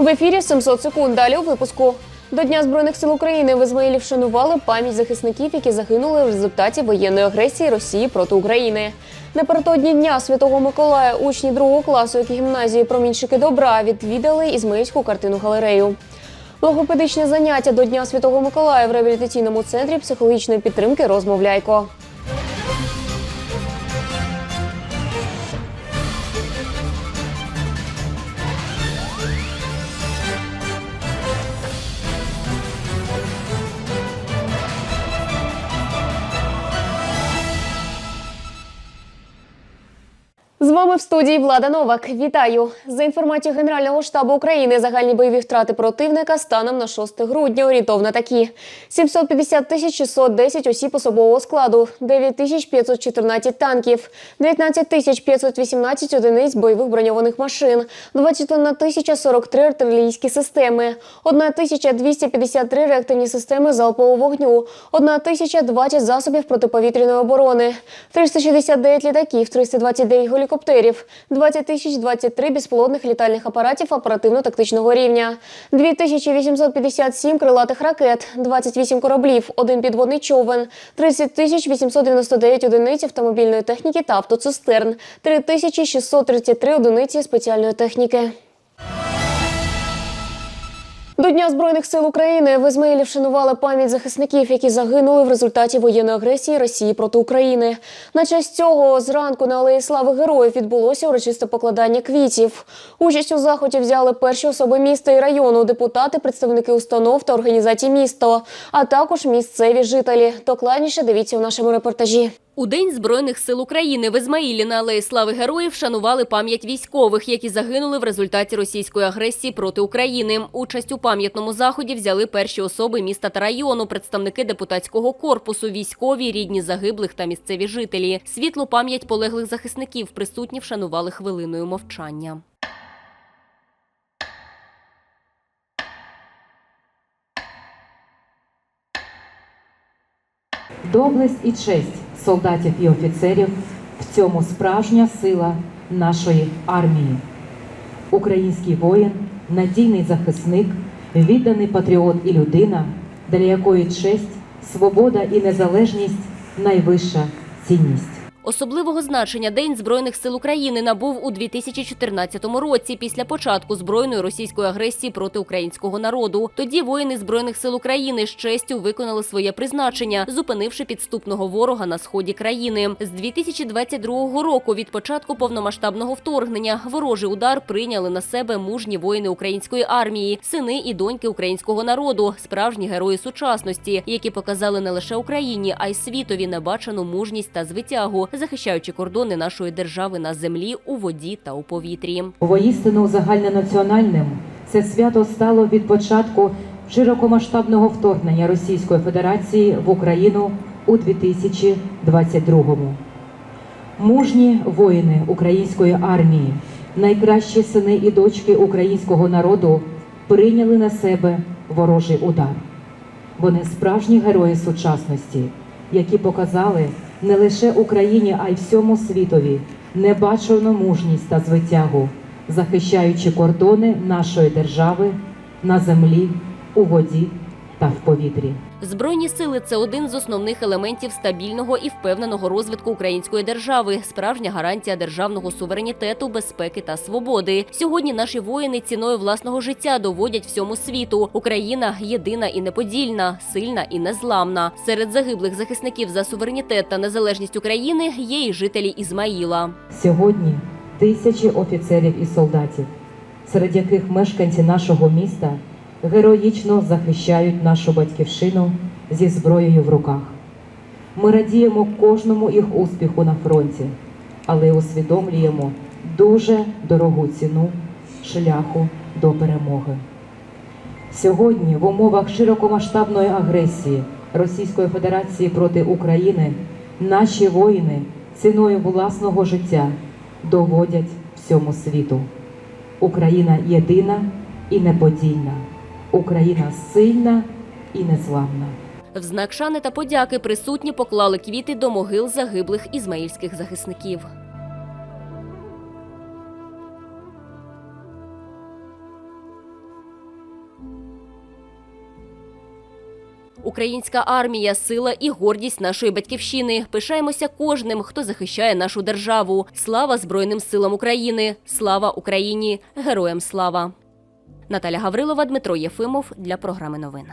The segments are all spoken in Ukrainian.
В ефірі 700 секунд. Далі у випуску. До Дня Збройних сил України в Ізмаїлі вшанували пам'ять захисників, які загинули в результаті воєнної агресії Росії проти України. Напередодні Дня Святого Миколая учні другого класу, як і гімназії Промінчики добра, відвідали Ізмаїльську картину галерею. Логопедичне заняття до Дня Святого Миколая в реабілітаційному центрі психологічної підтримки Розмовляйко. В студії Влада Новак. Вітаю за інформацією Генерального штабу України. Загальні бойові втрати противника станом на 6 грудня орієнтовно такі: 750 тисяч 610 осіб особового складу, 9 тисяч 514 танків, 19 тисяч 518 одиниць бойових броньованих машин, 21 тисяча 43 артилерійські системи, 1 тисяча 253 реактивні системи залпового вогню, 1 тисяча 20 засобів протиповітряної оборони, 369 літаків, 329 гелікоптерів, 20 тисяч 23 безпілотних літальних апаратів оперативно-тактичного рівня, 2857 крилатих ракет, 28 кораблів, один підводний човен, 30 тисяч 899 одиниць автомобільної техніки та автоцистерн, 3633 одиниці спеціальної техніки. До Дня Збройних сил України в Ізмаїлі вшанували пам'ять захисників, які загинули в результаті воєнної агресії Росії проти України. На честь цього зранку на Алеї Слави Героїв відбулося урочисте покладання квітів. Участь у заході взяли перші особи міста і району, депутати, представники установ та організацій міста, а також місцеві жителі. Докладніше дивіться у нашому репортажі. У День Збройних сил України в Ізмаїлі на Алеї Слави Героїв вшанували пам'ять військових, які загинули в результаті російської агресії проти України. Участь у пам'ятному заході взяли перші особи міста та району, представники депутатського корпусу, військові, рідні загиблих та місцеві жителі. Світлу пам'ять полеглих захисників присутні вшанували хвилиною мовчання. Доблесть і честь солдатів і офіцерів в цьому справжня сила нашої армії. Український воїн, надійний захисник, відданий патріот і людина, для якої честь, свобода і незалежність найвища цінність. Особливого значення День Збройних сил України набув у 2014 році після початку збройної російської агресії проти українського народу. Тоді воїни Збройних сил України з честю виконали своє призначення, зупинивши підступного ворога на сході країни. З 2022 року від початку повномасштабного вторгнення ворожий удар прийняли на себе мужні воїни української армії, сини і доньки українського народу, справжні герої сучасності, які показали не лише Україні, а й світові небачену мужність та звитягу, захищаючи кордони нашої держави на землі, у воді та у повітрі. Воістину загальнонаціональним це свято стало від початку широкомасштабного вторгнення Російської Федерації в Україну у 2022-му. Мужні воїни української армії, найкращі сини і дочки українського народу прийняли на себе ворожий удар. Вони справжні герої сучасності, які показали не лише Україні, а й всьому світові небачену мужність та звитягу, захищаючи кордони нашої держави на землі, у воді та в повітрі. Збройні сили це один з основних елементів стабільного і впевненого розвитку української держави, справжня гарантія державного суверенітету, безпеки та свободи. Сьогодні наші воїни ціною власного життя доводять всьому світу. Україна єдина і неподільна, сильна і незламна. Серед загиблих захисників за суверенітет та незалежність України є і жителі Ізмаїла. Сьогодні тисячі офіцерів і солдатів, серед яких мешканці нашого міста героїчно захищають нашу батьківщину зі зброєю в руках. Ми радіємо кожному їх успіху на фронті, але усвідомлюємо дуже дорогу ціну шляху до перемоги. Сьогодні в умовах широкомасштабної агресії Російської Федерації проти України наші воїни ціною власного життя доводять всьому світу. Україна єдина і неподільна. Україна сильна і незламна. В знак шани та подяки присутні поклали квіти до могил загиблих ізмаїльських захисників. Українська армія сила і гордість нашої батьківщини. Пишаємося кожним, хто захищає нашу державу. Слава Збройним силам України! Слава Україні! Героям слава! Наталя Гаврилова, Дмитро Єфимов для програми новин.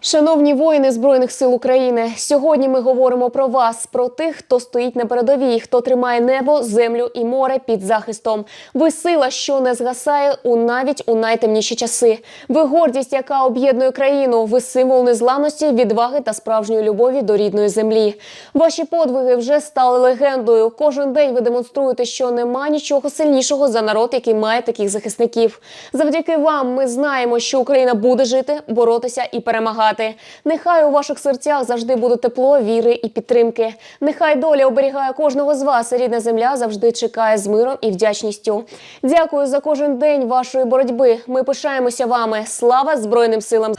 Шановні воїни Збройних сил України, сьогодні ми говоримо про вас, про тих, хто стоїть на передовій, хто тримає небо, землю і море під захистом. Ви сила, що не згасає у навіть у найтемніші часи. Ви гордість, яка об'єднує країну. Ви символ незламності, відваги та справжньої любові до рідної землі. Ваші подвиги вже стали легендою. Кожен день ви демонструєте, що нема нічого сильнішого за народ, який має таких захисників. Завдяки вам ми знаємо, що Україна буде жити, боротися і перемагати. Нехай у ваших серцях завжди буде тепло, віри і підтримки. Нехай доля оберігає кожного з вас. Рідна земля завжди чекає з миром і вдячністю. Дякую за кожен день вашої боротьби. Ми пишаємося вами. Слава Збройним силам!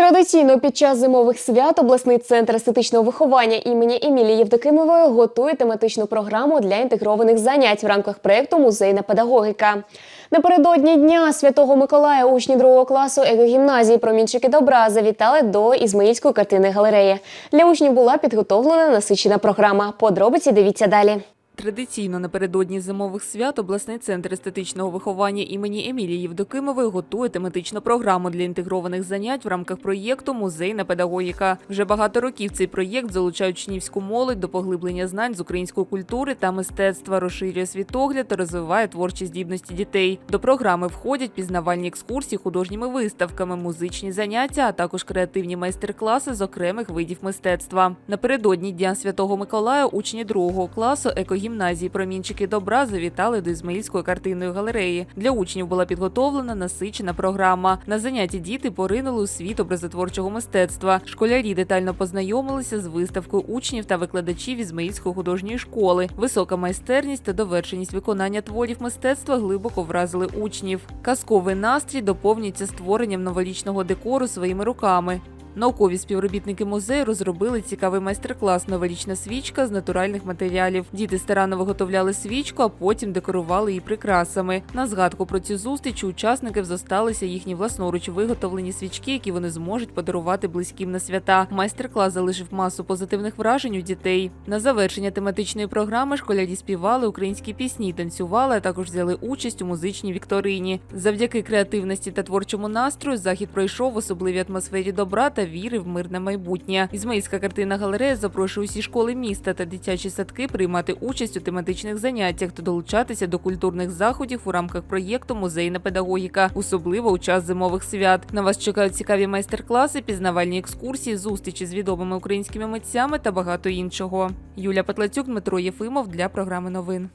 Традиційно під час зимових свят обласний центр естетичного виховання імені Емілії Євдокимової готує тематичну програму для інтегрованих занять в рамках проєкту Музейна педагогіка. Напередодні дня Святого Миколая учні другого класу екогімназії Промінчики добра завітали до Ізмаїльської картини галереї. Для учнів була підготовлена насичена програма. Подробиці дивіться далі. Традиційно напередодні зимових свят обласний центр естетичного виховання імені Емілії Євдокимової готує тематичну програму для інтегрованих занять в рамках проєкту Музейна педагогіка. Вже багато років цей проєкт залучає учнівську молодь до поглиблення знань з української культури та мистецтва, розширює світогляд та розвиває творчі здібності дітей. До програми входять пізнавальні екскурсії художніми виставками, музичні заняття, а також креативні майстер-класи з окремих видів мистецтва. Напередодні Дня Святого Миколая учні другого класу екогімназії Промінчики добра завітали до Ізмаїльської картинної галереї. Для учнів була підготовлена насичена програма. На занятті діти поринули у світ образотворчого мистецтва. Школярі детально познайомилися з виставкою учнів та викладачів Ізмаїльської художньої школи. Висока майстерність та довершеність виконання творів мистецтва глибоко вразили учнів. Казковий настрій доповнюється створенням новорічного декору своїми руками. Наукові співробітники музею розробили цікавий майстер-клас Новорічна свічка з натуральних матеріалів. Діти старанно виготовляли свічку, а потім декорували її прикрасами. На згадку про цю зустріч у учасників зосталися їхні власноруч виготовлені свічки, які вони зможуть подарувати близьким на свята. Майстер-клас залишив масу позитивних вражень у дітей. На завершення тематичної програми школярі співали українські пісні, танцювали, а також взяли участь у музичній вікторині. Завдяки креативності та творчому настрою захід пройшов в особливій атмосфері добра та віри в мирне майбутнє. Ізмаїльська картина галерея запрошує усі школи міста та дитячі садки приймати участь у тематичних заняттях та долучатися до культурних заходів у рамках проєкту Музейна педагогіка, особливо у час зимових свят. На вас чекають цікаві майстер-класи, пізнавальні екскурсії, зустрічі з відомими українськими митцями та багато іншого. Юля Петлацюк, Дмитро Єфимов для програми новин.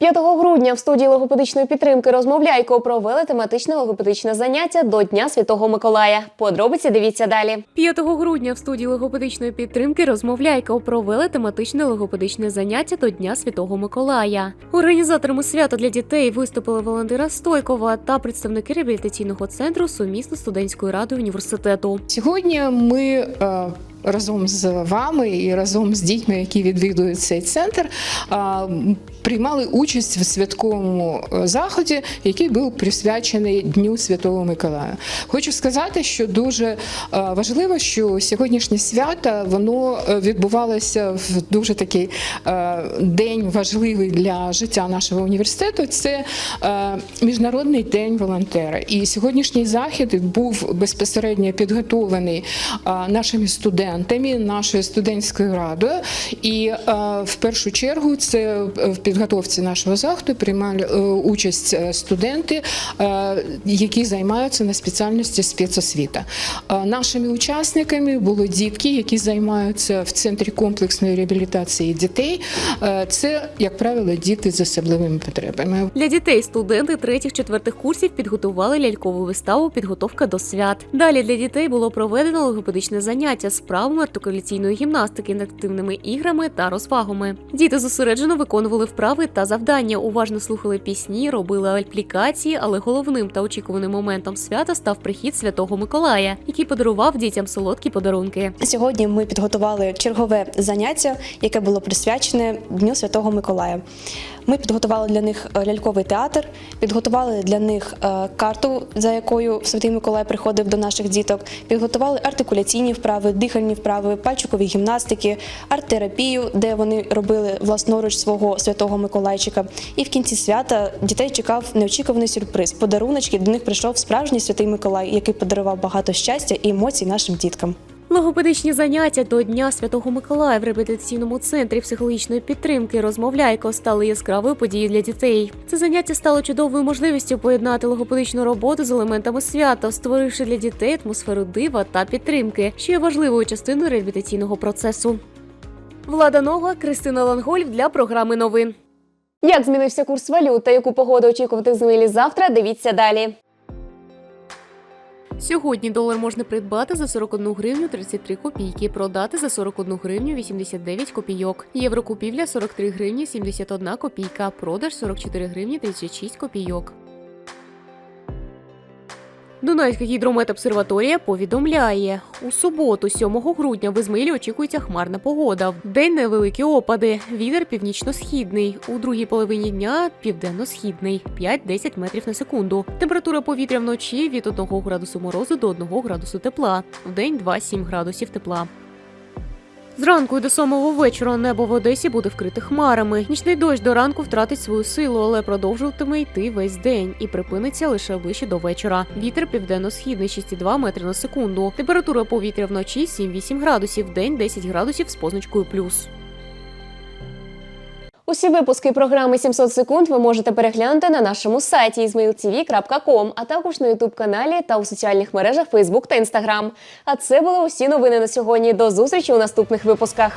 5 грудня в студії логопедичної підтримки розмовляйко провели тематичне логопедичне заняття до Дня Святого Миколая. Подробиці дивіться далі. 5 грудня в студії логопедичної підтримки розмовляйка провели тематичне логопедичне заняття до Дня Святого Миколая. Організаторами свята для дітей виступили Валентина Стойкова та представники реабілітаційного центру сумісно з студентською радою університету. Сьогодні ми е, разом з вами і разом з дітьми, які відвідують цей центр, е, приймали участь в святковому е, заході, який був присвячений Дню Святого Миколая. Хочу сказати, що дуже е, важливо, що сьогоднішнє свято воно е, відбувалося в дуже такий день важливий для життя нашого університету. Це міжнародний день волонтера. І сьогоднішній захід був безпосередньо підготовлений нашими студентами, нашою студентською радою. І в першу чергу це в підготовці нашого заходу приймали е, участь е, студенти, е, які займаються на спеціальності спецосвіта. Нашими учасниками були дітки, які займаються в центрі комплексної реабілітації дітей. Це, як правило, діти з особливими потребами. Для дітей студенти третіх-четвертих курсів підготували лялькову виставу Підготовка до свят. Далі для дітей було проведено логопедичне заняття з правами артикуляційної гімнастики, інтерактивними іграми та розвагами. Діти зосереджено виконували вправи та завдання, уважно слухали пісні, робили аплікації, але головним та очікуваним моментом свята став прихід Святого Миколая, який подарував дітям солодкі подарунки. Сьогодні ми підготували чергове заняття, яке було присвячене Дню Святого Миколая. Ми підготували для них е, ляльковий театр, підготували для них е, карту, за якою Святий Миколай приходив до наших діток, підготували артикуляційні вправи, дихальні вправи, пальчикові гімнастики, арт-терапію, де вони робили власноруч свого святого Миколайчика. І в кінці свята дітей чекав неочікуваний сюрприз. Подаруночки до них прийшов справжній святий Миколай, який подарував багато щастя і емоцій нашим діткам. Логопедичні заняття до Дня Святого Миколая в реабілітаційному центрі психологічної підтримки розмовляйко стали яскравою подією для дітей. Це заняття стало чудовою можливістю поєднати логопедичну роботу з елементами свята, створивши для дітей атмосферу дива та підтримки, що є важливою частиною реабілітаційного процесу. Влада Нога, Кристина Лангольф для програми новин. Як змінився курс валют та яку погоду очікувати з завтра? Дивіться далі. Сьогодні долар можна придбати за 41 гривню 33 копійки, продати за 41 гривню 89 копійок. Єврокупівля 43 гривні 71 копійка, продаж 44 гривні 36 копійок. Дунайська гідрометобсерваторія повідомляє, у суботу, 7 грудня, в Ізмаїлі очікується хмарна погода. Вдень невеликі опади. Вітер північно-східний. У другій половині дня південно-східний 5-10 метрів на секунду. Температура повітря вночі від 1 градусу морозу до 1 градусу тепла. В день 2-7 градусів тепла. Зранку і до самого вечора небо в Одесі буде вкрите хмарами. Нічний дощ до ранку втратить свою силу, але продовжуватиме йти весь день і припиниться лише ближче до вечора. Вітер південно-східний 6,2 метри на секунду. Температура повітря вночі 7-8 градусів, день 10 градусів з позначкою плюс. Усі випуски програми «700 секунд ви можете переглянути на нашому сайті izmailtv.com, а також на ютуб каналі та у соціальних мережах Facebook та Instagram. А це були усі новини на сьогодні. До зустрічі у наступних випусках.